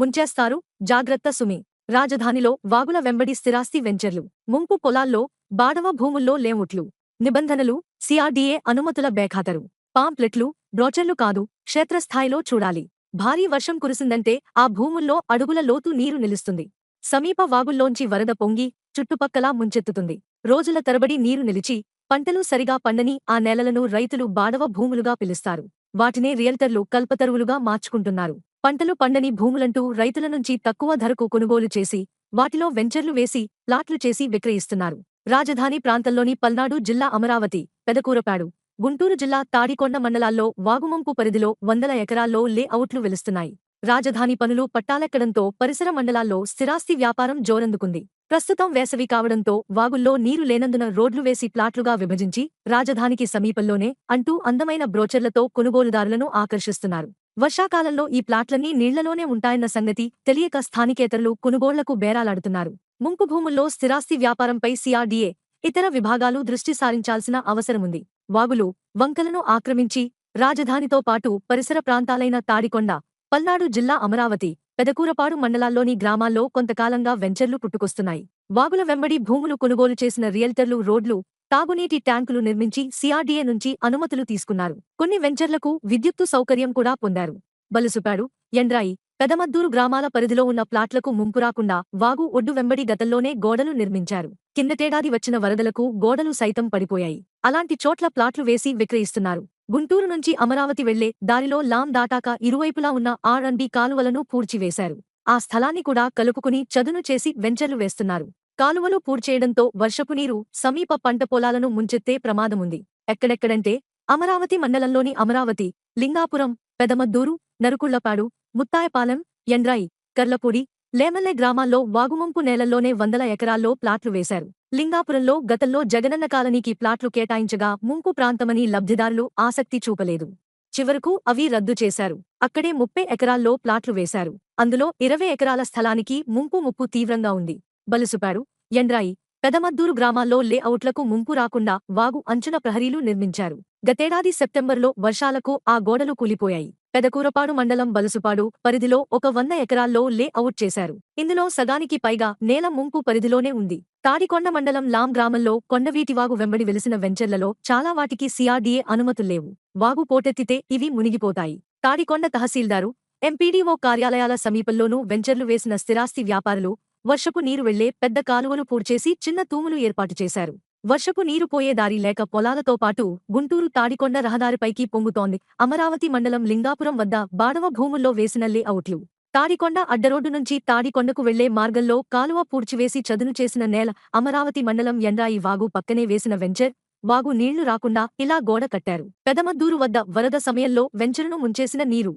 ముంచేస్తారు. జాగ్రత్త సుమి. రాజధానిలో వాగుల వెంబడి స్థిరాస్తి వెంచర్లు. ముంపు పొలాల్లో బాడవ భూముల్లో లేవుట్లు నిబంధనలు సిఆర్డీఏ అనుమతుల బేఖాతరు. పాంప్లెట్లు బ్రోచర్లు కాదు క్షేత్రస్థాయిలో చూడాలి. భారీ వర్షం కురిసిందంటే ఆ భూముల్లో అడుగుల లోతు నీరు నిలుస్తుంది. సమీప వాగుల్లోంచి వరద పొంగి చుట్టుపక్కల ముంచెత్తుతుంది. రోజుల తరబడి నీరు నిలిచి పంటలు సరిగా పండని ఆ నేలలను రైతులు బాడవ భూములుగా పిలుస్తారు. వాటినే రియల్టర్లు కల్పతరువులుగా మార్చుకుంటున్నారు. పంటలు పండని భూములంటూ రైతుల నుంచి తక్కువ ధరకు కొనుగోలు చేసి వాటిలో వెంచర్లు వేసి ప్లాట్లు చేసి విక్రయిస్తున్నారు. రాజధాని ప్రాంతంలోని పల్నాడు జిల్లా అమరావతి పెదకూరపాడు గుంటూరు జిల్లా తాడికొండ మండలాల్లో వాగుమంపు పరిధిలో వందల ఎకరాల్లో లేఅవుట్లు వెలుస్తున్నాయి. రాజధాని పనులు పట్టాలెక్కడంతో పరిసర మండలాల్లో స్థిరాస్తి వ్యాపారం జోరందుకుంది. ప్రస్తుతం వేసవి కావడంతో వాగుల్లో నీరు లేనందున రోడ్లు వేసి ప్లాట్లుగా విభజించి రాజధానికి సమీపంలోనే అంటూ అందమైన బ్రోచర్లతో కొనుగోలుదారులను ఆకర్షిస్తున్నారు. వర్షాకాలంలో ఈ ప్లాట్లన్నీ నీళ్ళలోనే ఉంటాయన్న సంగతి తెలియక స్థానికేతరులు కొనుగోళ్ళకు బేరాలాడుతున్నారు. ముంపు భూముల్లో స్థిరాస్తి వ్యాపారంపై సిఆర్డీఏ ఇతర విభాగాలు దృష్టి సారించాల్సిన అవసరముంది. వాగులు వంకలను ఆక్రమించి రాజధానితో పాటు పరిసర ప్రాంతాలైన తాడికొండ పల్నాడు జిల్లా అమరావతి పెదకూరపాడు మండలాల్లోని గ్రామాల్లో కొంతకాలంగా వెంచర్లు పుట్టుకొస్తున్నాయి. వాగుల వెంబడి భూములు కొనుగోలు చేసిన రియల్టర్లు రోడ్లు తాగునీటి ట్యాంకులు నిర్మించి సిఆర్డీఏ నుంచి అనుమతులు తీసుకున్నారు. కొన్ని వెంచర్లకు విద్యుత్తు సౌకర్యం కూడా పొందారు. బలుసుపాడు ఎండ్రాయి పెదమద్దూరు గ్రామాల పరిధిలో ఉన్న ప్లాట్లకు ముంపు రాకుండా వాగు ఒడ్డు వెంబడి గతంలోనే గోడలు నిర్మించారు. కిందటేడాది వచ్చిన వరదలకు గోడలు సైతం పడిపోయాయి. అలాంటి చోట్ల ప్లాట్లు వేసి విక్రయిస్తున్నారు. గుంటూరు నుంచి అమరావతి వెళ్ళే దారిలో లాం దాటాక ఇరువైపులా ఉన్న ఆర్ అండ్ బి కాలువలను పూడ్చివేశారు. ఆ స్థలాన్ని కూడా కలుపుకుని చదును చేసి వెంచర్లు వేస్తున్నారు. కాలువలు పూడ్చేయడంతో వర్షపు నీరు సమీప పంట పొలాలను ముంచెత్తే ప్రమాదముంది. ఎక్కడెక్కడంటే అమరావతి మండలంలోని అమరావతి లింగాపురం పెదమద్దూరు నరుకుళ్ళపాడు ముత్తాయపాలెం ఎండ్రాయి కర్లపూడి లేమల్లె గ్రామాల్లో వాగుమంపు నేలల్లోనే వందల ఎకరాల్లో ప్లాట్లు వేశారు. లింగాపురంలో గతంలో జగనన్న కాలనీకి ప్లాట్లు కేటాయించగా ముంపు ప్రాంతమని లబ్ధిదారులు ఆసక్తి చూపలేదు. చివరకు అవి రద్దు చేశారు. అక్కడే ముప్పై ఎకరాల్లో ప్లాట్లు వేశారు. అందులో ఇరవై ఎకరాల స్థలానికి ముంపు ముప్పు తీవ్రంగా ఉంది. బలుసుపారు ఎండ్రాయి పెదమద్దూరు గ్రామాల్లో లేఅవుట్లకు ముంపు రాకుండా వాగు అంచున ప్రహరీలు నిర్మించారు. గతేడాది సెప్టెంబర్లో వర్షాలకు ఆ గోడలు కూలిపోయాయి. పెదకూరపాడు మండలం బలుసుపాడు పరిధిలో ఒక వంద ఎకరాల్లో లే అవుట్ చేశారు. ఇందులో సగానికి పైగా నేల ముంపు పరిధిలోనే ఉంది. తాడికొండ మండలం లాం గ్రామంలో కొండవీటివాగు వెంబడి వెలిసిన వెంచర్లలో చాలా వాటికి సిఆర్డీఏ అనుమతుల్లేవు వాగు పోటెత్తితే ఇవి మునిగిపోతాయి. తాడికొండ తహసీల్దారు ఎంపీడీఓ కార్యాలయాల సమీపంలోనూ వెంచర్లు వేసిన స్థిరాస్తి వ్యాపారులు వర్షపు నీరు వెళ్ళే పెద్ద కాలువలు పూడ్చేసి చిన్న తూములు ఏర్పాటు చేశారు. వర్షపు నీరు పోయే దారి లేక పొలాలతో పాటు గుంటూరు తాడికొండ రహదారిపైకి పొంగుతోంది. అమరావతి మండలం లింగాపురం వద్ద బాడవ భూముల్లో వేసిన లే అవుట్లు తాడికొండ అడ్డరోడ్డు నుంచి తాడికొండకు వెళ్ళే మార్గంలో కాలువ పూడ్చివేసి చదును చేసిన నేల అమరావతి మండలం ఎండ్రాయి వాగు పక్కనే వేసిన వెంచర్. వాగు నీళ్ళు రాకుండా ఇలా గోడ కట్టారు. పెదమద్దూరు వద్ద వరద సమయంలో వెంచరును ముంచేసిన నీరు.